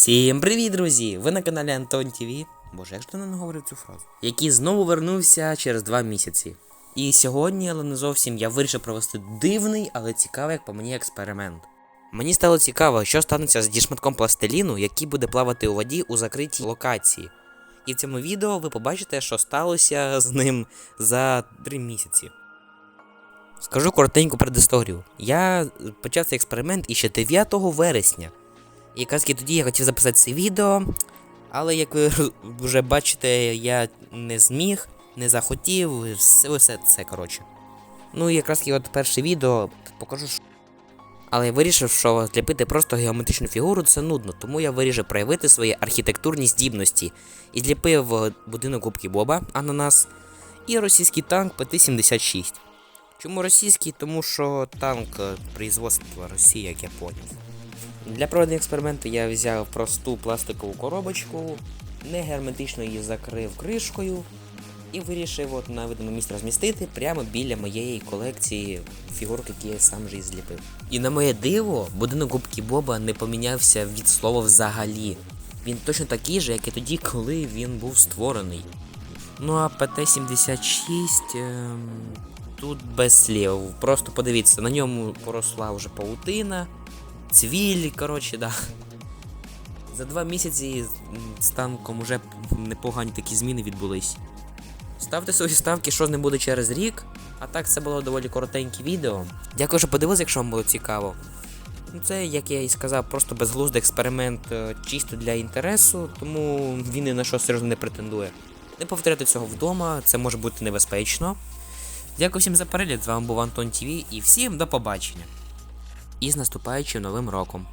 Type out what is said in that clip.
Всім привіт, друзі! Ви на каналі Антон ТВ. Боже, як ж ти не говорив цю фразу? Який знову вернувся через два місяці. І сьогодні, але не зовсім, я вирішив провести дивний, але цікавий, як по мені, експеримент. Мені стало цікаво, що станеться з дішматком пластиліну, який буде плавати у воді у закритій локації. І в цьому відео ви побачите, що сталося з ним за три місяці. Скажу коротеньку предісторію. Я почав цей експеримент іще 9 вересня. І тоді я хотів записати це відео, але як ви вже бачите, я не зміг, не захотів, все, все це коротше. Ну і якраз таки от перше відео покажу. що- Але я вирішив, що зліпити просто геометричну фігуру це нудно, тому я вирішив проявити свої архітектурні здібності і зліпив е, будинок губки Боба, ананас, і російський танк ПТ-76. Чому російський? Тому що танк е, производства Росії, як я поняв. Для проведення експерименту я взяв просту пластикову коробочку, не герметично її закрив кришкою і вирішив от на видному місці розмістити прямо біля моєї колекції фігурок, які я сам же і зліпив. І на моє диво, будинок губки Боба не помінявся від слова взагалі. Він точно такий же, як і тоді, коли він був створений. Ну а ПТ-76 ем, тут без слів. Просто подивіться, на ньому поросла вже паутина, цвіль, коротше, да. За два місяці з танком уже непогані такі зміни відбулись. Ставте свої ставки, що з ним буде через рік. А так це було доволі коротеньке відео. Дякую, що подивилися, якщо вам було цікаво. Ну, Це, як я і сказав, просто безглуздий експеримент е, чисто для інтересу, тому він ні на що серйозно не претендує. Не повторяйте цього вдома, це може бути небезпечно. Дякую всім за перегляд, з вами був Антон ТВ і всім до побачення. І з наступаючим новим роком.